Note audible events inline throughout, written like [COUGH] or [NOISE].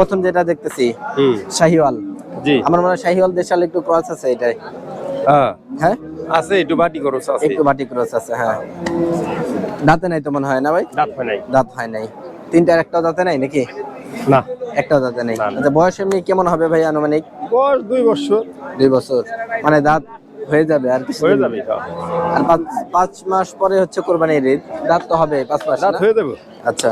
প্রথম যেটা দেখতেছি শাহিওয়াল। জি। আমার মনে হয় শাহিওয়াল দেশাল একটু ক্রস আছে এটাই। হ্যাঁ। হ্যাঁ? আছে একটু বাটি খরচ আছে। একটু বাটি ক্রস আছে হ্যাঁ। দাঁতে নাই তো মনে হয় না ভাই? দাঁত হয় নাই। দাঁত হয় নাই। তিনটার একটাও দাঁতে নাই নাকি? না। একটাও দাঁতে নাই। আচ্ছা বয়স এমনি কেমন হবে ভাই আনুমানিক? বয়স দুই বছর। দুই বছর। মানে দাঁত হয়ে যাবে আর কিছু হয়ে যাবে হ্যাঁ। আর পাঁচ পাঁচ মাস পরে হচ্ছে কোরবানির ঈদ। দাঁত তো হবে পাঁচ মাস দাঁত হয়ে যাবে। আচ্ছা।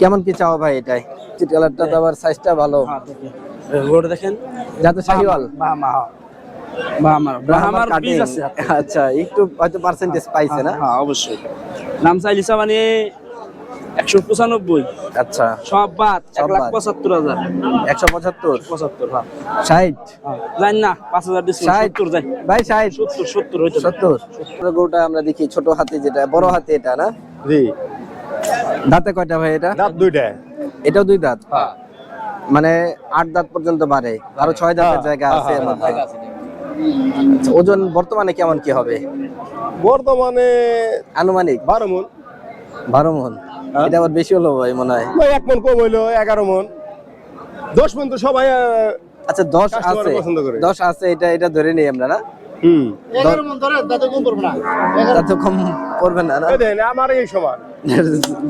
কেমন কি চাও ভাই এটাই? চিট কালারটা তো আবার সাইজটা ভালো। গোটা দেখেন। যাতে শাহিওয়াল। মা cutting। আছে আচ্ছা একটু হয়তো পার্সেন্টেজ পাইছে না? হ্যাঁ অবশ্যই। নাম চাইলিসা মানে একশো পঁচানব্বই। আচ্ছা। সব বাদ এক লাখ পঁচাত্তর হাজার। একশো পঁচাত্তর? পঁচাত্তর হ্যাঁ। ষাট? জানি না পাঁচ হাজার সত্তর যাই। ভাই ষাট? সত্তর সত্তর হইতে পারে। সত্তর? গরুটা আমরা দেখি ছোট হাতি যেটা বড় হাতি এটা না? জি। দাঁতে কয়টা ভাই এটা? দাঁত দুইটা। এটাও দুই দাঁত? হ্যাঁ। মানে আট দাঁত পর্যন্ত বাড়ে। আরও ছয় দাঁতের হ্যাঁ, জায়গা আছে হ্যাঁ। আচ্ছা, ওজন বর্তমানে কেমন কি হবে? বর্তমানে আনুমানিক? বারো মন। বারো মন? হ্যাঁ। এটা আবার বেশি হলো ভাই মনে হয়। ওই এক মন কম হইল এগারো মন। দশ মন তো সবাই আচ্ছা দশ আছে। দশ আছে এটা এটা ধরে নিই আমরা না? হুম।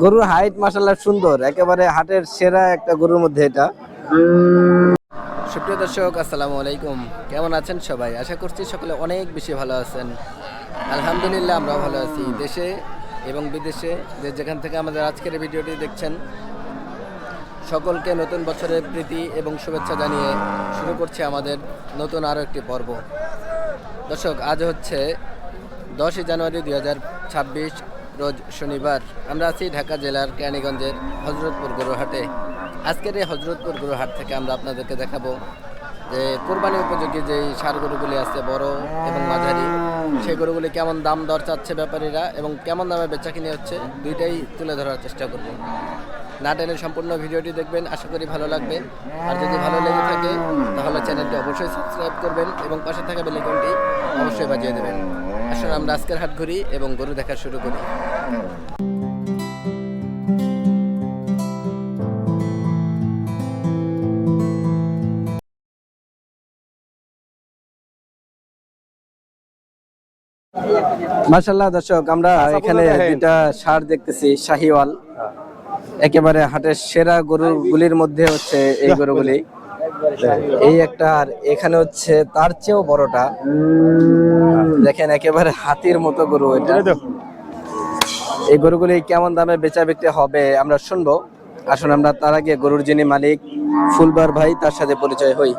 গরুর হাইট মাসাল্লাহ সুন্দর একেবারে হাটের সেরা একটা গরুর মধ্যে এটা। সুপ্রিয় দর্শক আসসালামু আলাইকুম। কেমন আছেন সবাই? আশা করছি সকলে অনেক বেশি ভালো আছেন। আলহামদুলিল্লাহ আমরা ভালো আছি। দেশে এবং বিদেশে যে যেখান থেকে আমাদের আজকের ভিডিওটি দেখছেন, সকলকে নতুন বছরের প্রীতি এবং শুভেচ্ছা জানিয়ে শুরু করছি আমাদের নতুন আরও একটি পর্ব। দর্শক, আজ হচ্ছে দশই জানুয়ারি দুই হাজার ছাব্বিশ, রোজ শনিবার। আমরা আছি ঢাকা জেলার কেরানীগঞ্জের হজরতপুর গরুহাটে। আজকের এই হজরতপুর গরুহাট থেকে আমরা আপনাদেরকে দেখাবো যে কোরবানি উপযোগী যেই সার গরুগুলি আছে বড় এবং মাঝারি সেই গরুগুলি কেমন দাম দর চাচ্ছে ব্যাপারীরা এবং কেমন দামে বেচা কিনে হচ্ছে দুইটাই তুলে ধরার চেষ্টা করব। না টেনে সম্পূর্ণ ভিডিওটি দেখবেন, আশা করি ভালো লাগবে। আর যদি ভালো লেগে থাকে, তাহলে চ্যানেলটি অবশ্যই সাবস্ক্রাইব করবেন এবং পাশে থাকা বেলিকনটি অবশ্যই বাজিয়ে দেবেন। আসলে আমরা আজকের হাট ঘুরি এবং গরু দেখা শুরু করি। মাশাল্লাহ দর্শক আমরা এখানে দেখেন। দুইটা সার দেখতেছি শাহিওয়াল। একেবারে হাটের সেরা গরুগুলির মধ্যে হচ্ছে এই গরুগুলি। এই একটা আর এখানে হচ্ছে তার চেয়েও বড়টা। দেখেন একেবারে হাতির মতো গরু এটা। এই গরুগুলি কেমন দামে বেচা বিক্রি হবে আমরা শুনব। আসুন আমরা তার আগে গরুর যিনি মালিক ফুলবার ভাই তার সাথে পরিচয় হই।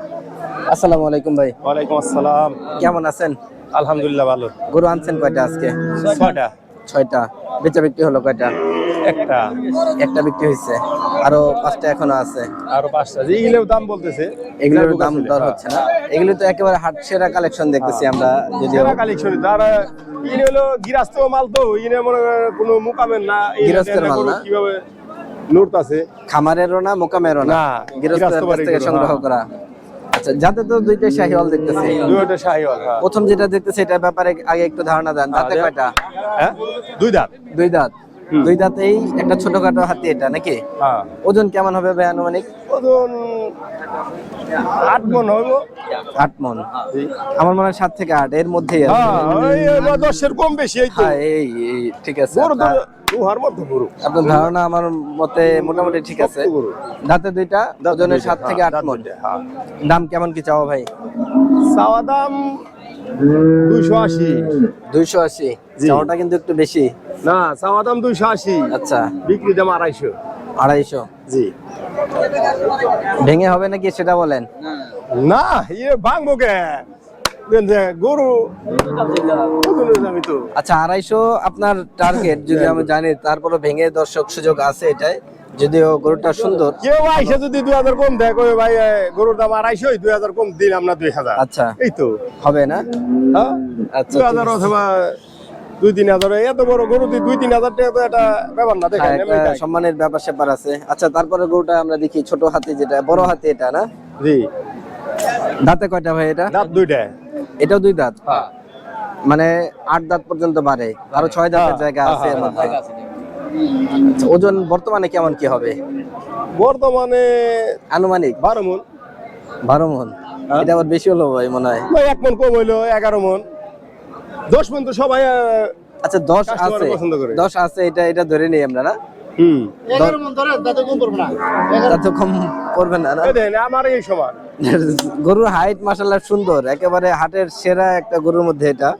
আসসালামু আলাইকুম ভাই। ওয়ালাইকুম আসসালাম। কেমন আছেন? আলহামদুলিল্লাহ ভালো। গরু আনছেন কয়টা আজকে? ছয়টা। ছয়টা। বেচা বিক্রি হলো কয়টা? একটা। একটা বিক্রি হয়েছে আরও পাঁচটা এখনও আছে। আরও পাঁচটা। যেগুলো দাম বলতেছে এগুলোর দাম দর হচ্ছে না। এগুলো তো একেবারে হাট সেরা কালেকশন দেখতেছি আমরা যদিও। সেরা কালেকশন তার ইনি হলো গিরাস্ত মাল তো ইনি মনে কোনো মুকামের না না মাল না? কীভাবে নোট আছে খামারেরও না মোকামেরও না। বাড়ির থেকে সংগ্রহ হ্যাঁ। করা। আচ্ছা যাতে তো দুইটা শাহিওয়াল দেখতেছি। দুইটা শাহিওয়াল হ্যাঁ। প্রথম যেটা দেখতেছে এটার ব্যাপারে আগে একটু ধারণা দেন। দাঁতে কয়টা? হ্যাঁ? দুই দাঁত। দুই দাঁত। দুই দাঁতেই একটা ছোটখাটো হাতি এটা নাকি? হ্যাঁ। ওজন কেমন হবে ভাই আনুমানিক? ওজন আট মন হইব। আট মন। আমার মনে হয় সাত থেকে আট এর মধ্যেই আছে। হ্যাঁ ওই হলো দশের কম বেশি এই হ্যাঁ এই এই ঠিক আছে। আপনার- ধারণা আমার মতে মোটামুটি ঠিক আছে। দাঁতে দুইটা ওজনে দুইটা, সাত থেকে আট মন। দাম কেমন কি চাও ভাই? চাওয়া দাম দুইশো আশি। দুইশো আশি। চাওয়াটা কিন্তু একটু বেশি। না চাওয়া দাম দুইশো আশি। আচ্ছা। বিক্রি দাম আড়াইশো। আড়াইশো। জি। ভেঙে হবে নাকি সেটা বলেন? না ইয়ে ভাঙবো কে? গরু আচ্ছা আড়াইশো আপনার টার্গেট যদি আমি জানি তারপরে ভেঙে দর্শক সুযোগ আছে এটাই। যদিও গরুটা সুন্দর। কেউ আইসে যদি দুই হাজার কম দেয় কই ভাই গরুর দাম আড়াইশো দুই হাজার কম দিলাম না দুই হাজার। আচ্ছা। এই তো। হবে না? হ্যাঁ? আচ্ছা দুই হাজার অথবা দুই তিন হাজার এত বড় গরু দুই তিন হাজার টাকা তো একটা ব্যাপার না হ্যাঁ, দেখেন। সম্মানের ব্যাপার স্যাপার আছে। আচ্ছা তারপরে গরুটা আমরা দেখি ছোট হাতি যেটা বড় হাতি এটা না? জি। দাঁতে কয়টা ভাই এটা? দাঁত দুইটা। এটাও দুই দাঁত? হ্যাঁ। মানে আট দাঁত পর্যন্ত বাড়ে আরও ছয় দাঁতের জায়গা আছে এর মধ্যে। ওজন বর্তমানে কেমন কি হবে? বর্তমানে আনুমানিক? বারো মন। বারো মন। হ্যাঁ। এটা আবার বেশি হলো ভাই মনে হয়। এক মন কম হইল এগারো মন। দশ মন তো সবাই আচ্ছা দশ আছে। দশ আছে এটা এটা ধরে নিই আমরা না? হুম। কম করবে না। আমার এই সমান। [LAUGHS] গরুর হাইট মাসাল্লাহ সুন্দর। একেবারে হাটের সেরা একটা গরুর মধ্যে এটা।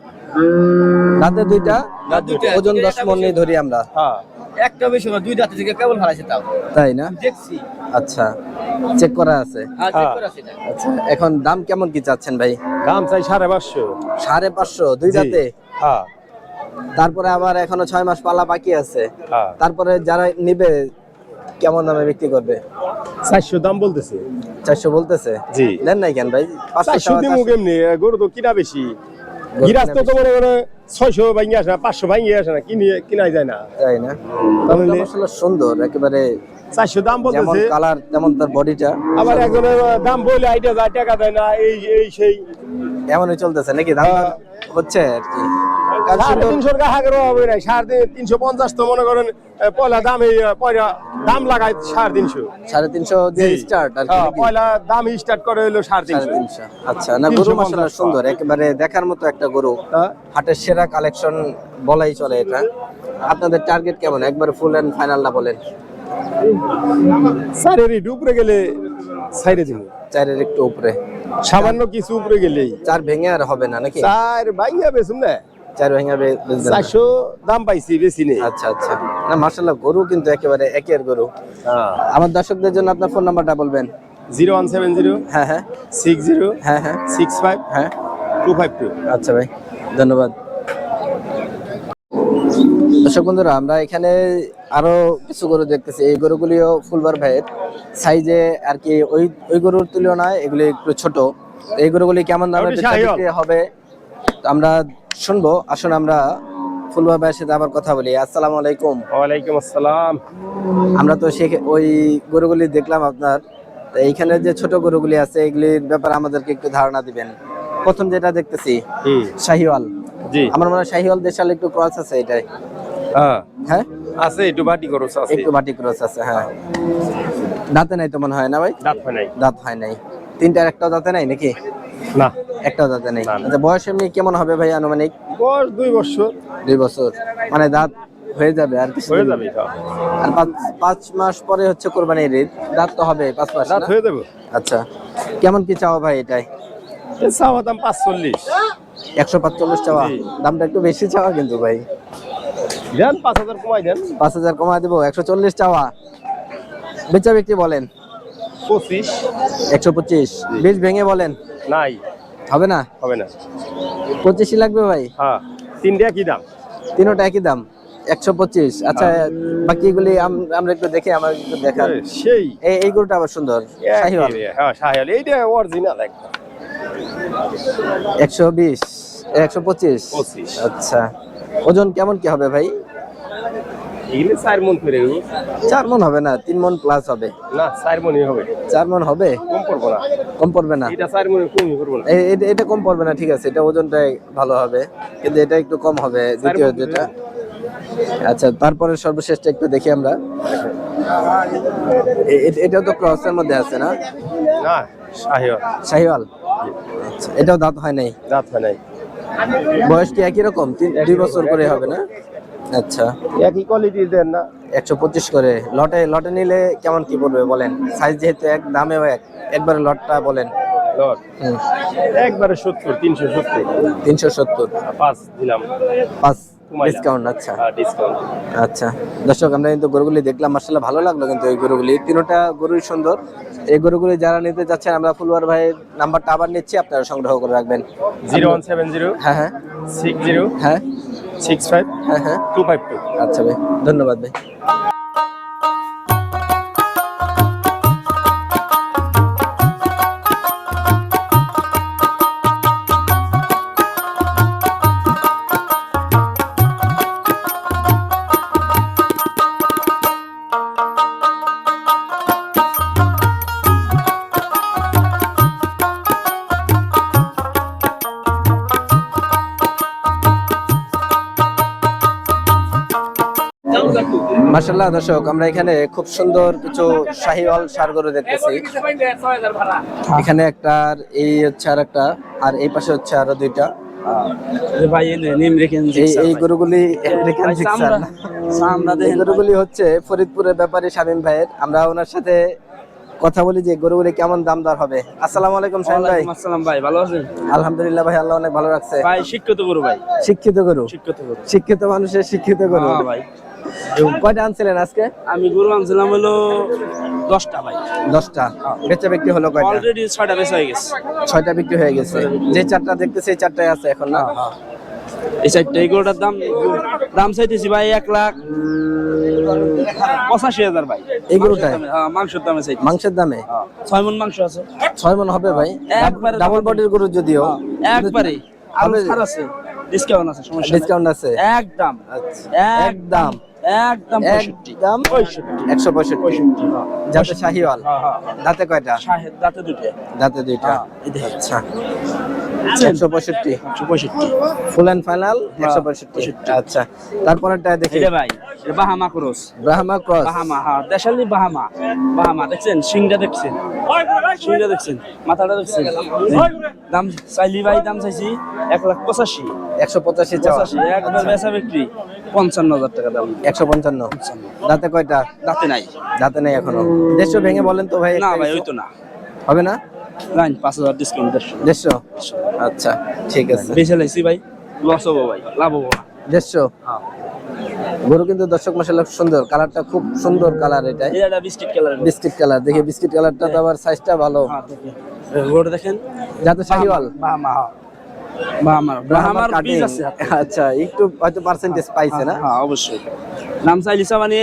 রাতে দুইটা। ওজন দশ মন নিয়ে ধরি আমরা। হ্যাঁ। একটা বেশি না দুই দাঁত থেকে কেবল হারাইছে তাও। তাই না? দেখছি। আচ্ছা চেক করা আছে। হ্যাঁ। আচ্ছা এখন দাম কেমন কি চাচ্ছেন ভাই? দাম চাই সাড়ে পাঁচশো। সাড়ে পাঁচশো দুই। জাতে হ্যাঁ। তারপরে আবার এখনও ছয় মাস পালা বাকি আছে। হ্যাঁ। তারপরে যারা নিবে কেমন দামে বিক্রি করবে? চারশো দাম বলতেছে। চারশো বলতেছে? জি। দেন নাই কেন ভাই? পাঁচশো চারশো- কেমনি? গরু তো কিনা বেশি। গিরাজ তো মনে করে ছয়শো ভাঙি আসে না পাঁচশো ভাঙি আসে না কিনে কিনাই যায় না। যায় না। তাহলে? সুন্দর একেবারে চারশো দাম যেমন বলতেছে কালার তেমন তার বডিটা আবার একজনের দাম বলে আইটা যায় টাকা দেয় না এই এই সেই এমনই চলতেছে নাকি? দাম। হচ্ছে আর কি। সাড়ে তিনশোর হবে নাই সাড়ে তিনশো পঞ্চাশ তো মনে করেন পয়লা দাম এই পয়লা দাম লাগায় সাড়ে তিনশো। সাড়ে তিনশো দিয়ে স্টার্ট আর হ্যাঁ? পয়লা দাম স্টার্ট করে হইল সাড়ে তিনশো। আচ্ছা না গরু মাসাল্লাহ সুন্দর একেবারে দেখার মতো একটা গরু। হ্যাঁ। হাটের সেরা কালেকশন বলাই চলে এটা। আপনাদের টার্গেট কেমন? একবার ফুল এন্ড ফাইনাল না বলেন। উপরে গেলে সাইডে দিব। চারের একটু উপরে। সামান্য কিছু উপরে গেলেই। চার ভেঙে আর হবে না নাকি? চার ভাইয়া না। চার ভেঙে? চারশো দাম পাইছি বেশি নেই আচ্ছা আচ্ছা। না মার্শাল্লাহ গরু কিন্তু একেবারে একের গরু। আমার দর্শকদের জন্য আপনার ফোন নাম্বারটা বলবেন। জিরো ওয়ান সেভেন জিরো হ্যাঁ হ্যাঁ। সিক্স জিরো হ্যাঁ হ্যাঁ। সিক্স ফাইভ হ্যাঁ। Two five two. আচ্ছা ভাই। ধন্যবাদ। দর্শক বন্ধুরা আমরা এখানে আরও কিছু গরু দেখতেছি। এই গরুগুলিও ফুলবার ভাইয়ের সাইজে আর কি ওই ওই গরুর তুলনায় এগুলি একটু ছোট। এই গরুগুলি কেমন দামে হবে? আমরা শুনব আসুন আমরা ফুলবার ভাইয়ের সাথে আবার কথা বলি। আসসালামু আলাইকুম। ওয়ালাইকুম আসসালাম। আমরা তো সে ওই গরুগুলি দেখলাম আপনার। এইখানে যে ছোট গরুগুলি আছে এগুলির ব্যাপারে আমাদেরকে একটু ধারণা দিবেন। প্রথম যেটা দেখতেছি শাহিওয়াল। জি। আমার মনে হয় শাহিওয়াল দেশাল একটু ক্রস আছে এটাই। হ্যাঁ। হ্যাঁ? আছে একটু বাটি খরচ আছে। একটু বাটি ক্রস আছে হ্যাঁ। দাঁতে নাই তো মনে হয় না ভাই? দাঁত হয় নাই। দাঁত হয় নাই। তিনটার একটা দাঁতে নাই নাকি? না। একটাও দাঁতে নেই। আচ্ছা বয়স এমনি কেমন হবে ভাই আনুমানিক? বয়স দুই বছর। দুই বছর। মানে দাঁত হয়ে যাবে আর কিছু হয়ে যাবে হ্যাঁ। আর পাঁচ পাঁচ মাস পরে হচ্ছে কোরবানির ঈদ। দাঁত তো হবে পাঁচ মাস দাঁত হয়ে যাবে। আচ্ছা কেমন কি চাও ভাই এটাই? চাওয়া দাম পাঁচচল্লিশ। একশো পাঁচচল্লিশ চাওয়া। দামটা একটু বেশি চাওয়া কিন্তু ভাই। দেন পাঁচ হাজার কমাই দেন। পাঁচ হাজার কমায় দেবো একশো চল্লিশ চাওয়া। বেচা বিক্রি বলেন। পঁচিশ। একশো পঁচিশ। বীজ ভেঙে বলেন। নাই। হবে না? হবে না। পঁচিশই লাগবে ভাই? হ্যাঁ। তিনটা কি দাম। তিনোটা একই দাম? একশো পঁচিশ। আচ্ছা বাকিগুলি আম- আমরা একটু দেখি আমার একটু দেখার সেই। এই গরুটা আবার সুন্দর। হ্যাঁ শাহিওয়াল। এইটা অরিজিনাল একদম। একশো বিশ একশো পঁচিশ। আচ্ছা। ওজন কেমন কি হবে ভাই? এগুলো চার মন করে চার মন হবে না তিন মন প্লাস হবে। না চার মনই হবে। চার মন হবে? কম পড়ব না। কম পড়বে না? এটা চার মনে কমই করব না। এটা- কম পড়বে না ঠিক আছে এটা ওজনটাই ভালো হবে কিন্তু এটা একটু কম হবে দ্বিতীয় যেটা। আচ্ছা তারপরে সর্বশেষটা একটু দেখি আমরা। এটাও তো ক্রসের মধ্যে আছে না? না শাহিওয়াল। শাহিওয়াল? আচ্ছা এটাও দাঁত হয় নাই? দাঁত হয় নাই। বয়স কি একই রকম? দুই বছর করে হবে না? আচ্ছা। একই কোয়ালিটি দেন না। একশো পঁচিশ করে। লটে লটে নিলে কেমন কি পড়বে বলেন? সাইজ যেহেতু এক দামেও এক। একবারে লটটা বলেন। লট। হুম। একবারে সত্তর তিনশো সত্তর। তিনশো সত্তর। পাঁচ দিলাম। পাঁচ ডিসকাউন্ট আচ্ছা। ডিসকাউন্ট আচ্ছা। দর্শক আমরা কিন্তু গরুগুলি দেখলাম মার্শাল্লাহ ভালো লাগল কিন্তু এই গরুগুলি। তিনটা গরুই সুন্দর। এই গরুগুলি যারা নিতে যাচ্ছেন আমরা ফুলওয়ার ভাইয়ের নাম্বারটা আবার নিচ্ছি আপনারা সংগ্রহ করে রাখবেন। জিরো ওয়ান সেভেন জিরো হ্যাঁ হ্যাঁ। সিক্স জিরো হ্যাঁ। সিক্স ফাইভ হ্যাঁ হ্যাঁ। টু ফাইভ টু আচ্ছা ভাই ধন্যবাদ ভাই। মাশাল্লাহ দর্শক আমরা এখানে খুব সুন্দর কিছু শাহিওয়াল সার গরু দেখতেছি। এখানে একটা এই হচ্ছে আর একটা আর এই পাশে হচ্ছে আরও দুইটা। এই গরুগুলি গরুগুলি হচ্ছে ফরিদপুরের ব্যাপারী শামীম ভাইয়ের। আমরা ওনার সাথে কথা বলি যে গরুগুলি কেমন দাম দর হবে। আসসালামু আলাইকুম ভাই। আসসালাম ভাই। ভালো আছেন? আলহামদুলিল্লাহ ভাই আল্লাহ অনেক ভালো রাখছে। ভাই শিক্ষিত গরু ভাই। শিক্ষিত গরু। শিক্ষিত গরু। শিক্ষিত মানুষের শিক্ষিত গরু। হ্যাঁ ভাই। কয়টা আনছিলেন আজকে? আমি গরু আনছিলাম হলো দশটা ভাই। দশটা। বেচা বিক্রি হলো কয়টা? অলরেডি ছয়টা বেচা হয়ে গেছে। ছয়টা বিক্রি হয়ে গেছে। যে চারটা দেখতেছি এই চারটাই আছে এখন না? এই চারটা এই গরুটার দাম দাম চাইতেছি ভাই এক লাখ পঁচাশি হাজার ভাই। এই গরুটায়? হ্যাঁ, মাংসের দামে চাইতেছি। মাংসের দামে? হ্যাঁ, ছয় মন মাংস আছে। ছয় মন হবে ভাই? একবারে ডাবল বডির গরু যদিও। একবারে। আলু ছাড় আছে। ডিসকাউন্ট আছে সমস্যা ডিসকাউন্ট আছে? একদম। আচ্ছা। একদম। একদম পঁয়ষট্টি। একদম পঁয়ষট্টি। একশো পঁয়ষট্টি। পঁয়ষট্টি হ্যাঁ। যাতে শাহিওয়াল। হ্যাঁ, হ্যাঁ, হ্যাঁ। দাঁতে কয়টা? দাঁতে দুটো দাঁতে দুইটা। হ্যাঁ, আচ্ছা। একশো পঁয়ষট্টি। একশো পঁয়ষট্টি। ফুল অ্যান্ড ফাইনাল একশো পঁয়ষট্টি। পঁয়ষট্টি। আচ্ছা। তারপরেরটা দেখি। ভাই Bahama cross. Brahma cross. Bahama হ্যাঁ দেশালি বাহামা। বাহামা দেখছেন? সিংটা দেখছেন? সিংটা দেখছেন? মাথাটা দেখছেন? দাম চাইলি ভাই দাম চাইছি এক লাখ পঁচাশি। একশো পঁচাশি পঁচাশি একবার বেচা বিক্রি পঞ্চান্ন হাজার টাকা দাম। একশো পঞ্চান্ন। দাঁতে কয়টা? দাঁতে নাই। দাঁতে নেই এখনও। দেড়শো ভেঙে বলেন তো ভাই না ভাই ওই তো না। হবে না? লাইন পাঁচ হাজার ডিসকাউন্ট দেড়শো। দেড়শো? আচ্ছা ঠিক আছে। বেছে লাইছি ভাই লস হব ভাই লাভ হব দেড়শো? হ্যাঁ। গরু কিন্তু দর্শক মশলা সুন্দর। কালারটা খুব সুন্দর কালার এটা। Biscuit colour. Biscuit colour. দেখি বিস্কিট কালারটা তো আবার সাইজটা ভালো। গরু দেখেন। যাতে শাহিওয়াল হ্যাঁ। আছে আচ্ছা একটু হয়তো পার্সেন্টেজ পাইছে না? হ্যাঁ অবশ্যই। নাম চাই চাইলিসা মানে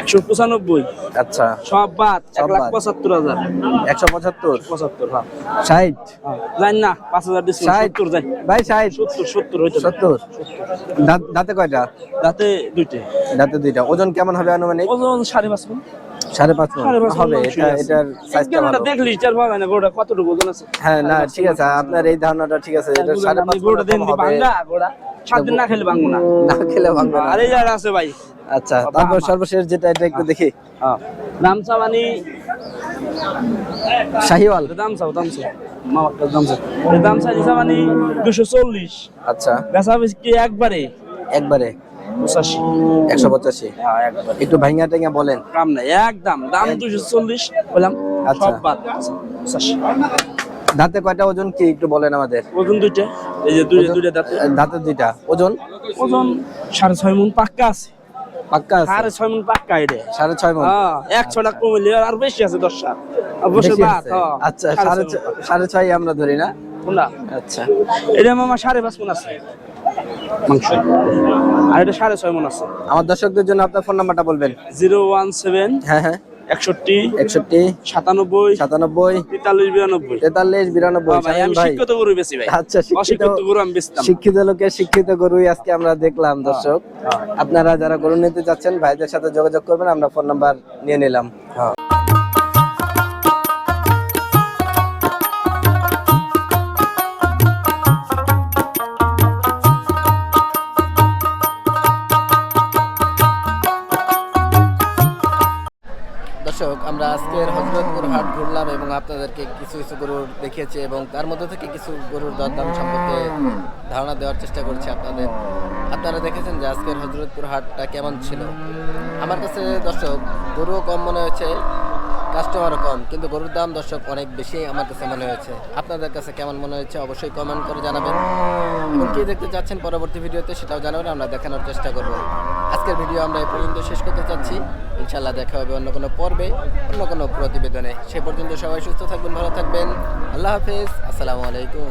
একশো পঁচানব্বই। আচ্ছা। সব বাদ এক লাখ পঁচাত্তর হাজার। একশো পঁচাত্তর? পঁচাত্তর হ্যাঁ। ষাট? জানি না পাঁচ হাজার সত্তর যাই। ভাই ষাট? সত্তর সত্তর হইতে সত্তর? দাঁতে কয়টা? দাঁতে দুইটে। দাঁতে দুইটা। ওজন কেমন হবে আনুমানিক? ওজন সাড়ে পাঁচ মণ। সাড়ে পাঁচ হবে এটা এটার সাইজটা ভালো। দেখলি চার না কতটুকু ওজন আছে? হ্যাঁ না ঠিক আছে আপনার এই ধারণাটা ঠিক আছে এটা সাড়ে পাঁচ গরুটা মণ দেন গোড়া। সাত দিন না খেলে ভাঙবো না। না খেলে ভাঙবে না। আর যারা আছে ভাই। আচ্ছা তারপর সর্বশেষ যেটা এটা একটু দেখি। দাম চাওয়ানি শাহিওয়াল। দুশো চল্লিশ। আচ্ছা। বেচা একবারে? একবারে। পঁচাশি। একশো পঁচাশি। হ্যাঁ একটু ভাইঙ্গা বলেন। নাই একদম। দাম দুশো চল্লিশ বললাম আচ্ছা। পঁচাশি। দাঁতে কয়টা ওজন কি একটু বলেন আমাদের? ওজন দুইটা। এই যে দুইটা দুইটা দাঁতে। দাঁতের দুইটা। ওজন? ওজন সাড়ে ছয় মন পাক্কা আছে। পাক্কা সাড়ে ছয় মন পাক্কা এটা। সাড়ে ছয় মন? হ্যাঁ এক ছটা কমিলে আর বেশি আছে দশ আছে? হ্যাঁ আচ্ছা সাড়ে সাড়ে ছয় আমরা ধরি না? আচ্ছা। এটা মামা সাড়ে পাঁচ মন আছে। মাংস। আর এটা সাড়ে ছয় মন আছে। আমার দর্শকদের জন্য আপনার ফোন নাম্বারটা বলবেন। জিরো ওয়ান সেভেন হ্যাঁ হ্যাঁ। একষট্টি একষট্টি সাতানব্বই সাতানব্বই তেতাল্লিশ বিরানব্বই। তেতাল্লিশ বিরানব্বই। হ্যাঁ শিক্ষিত গরু বেশি ভাই আচ্ছা শিক্ষিত গরু আমি বেশি শিক্ষিত লোকের শিক্ষিত গরুই আজকে আমরা দেখলাম দর্শক। আপনারা যারা গরু নিতে যাচ্ছেন ভাইদের সাথে যোগাযোগ করবেন আমরা ফোন নাম্বার নিয়ে নিলাম। দর্শক এবং আপনাদেরকে কিছু কিছু গরুর দেখিয়েছি এবং তার মধ্যে থেকে কিছু গরুর দরদাম সম্পর্কে ধারণা দেওয়ার চেষ্টা করছি আপনাদের। আপনারা দেখেছেন যে আজকের হজরতপুর হাটটা কেমন ছিল। আমার কাছে দর্শক গরুও কম মনে হয়েছে কাস্টমারও কম, কিন্তু গরুর দাম দর্শক অনেক বেশি আমার কাছে মনে হয়েছে। আপনাদের কাছে কেমন মনে হয়েছে অবশ্যই কমেন্ট করে জানাবেন। এবং কি দেখতে চাচ্ছেন পরবর্তী ভিডিওতে সেটাও জানাবেন, আমরা দেখানোর চেষ্টা করব। আজকের ভিডিও আমরা এই পর্যন্ত শেষ করতে চাচ্ছি। ইনশাল্লাহ দেখা হবে অন্য কোনো পর্বে, অন্য কোনো প্রতিবেদনে। সে পর্যন্ত সবাই সুস্থ থাকবেন, ভালো থাকবেন। আল্লাহ হাফেজ। আসসালামু আলাইকুম।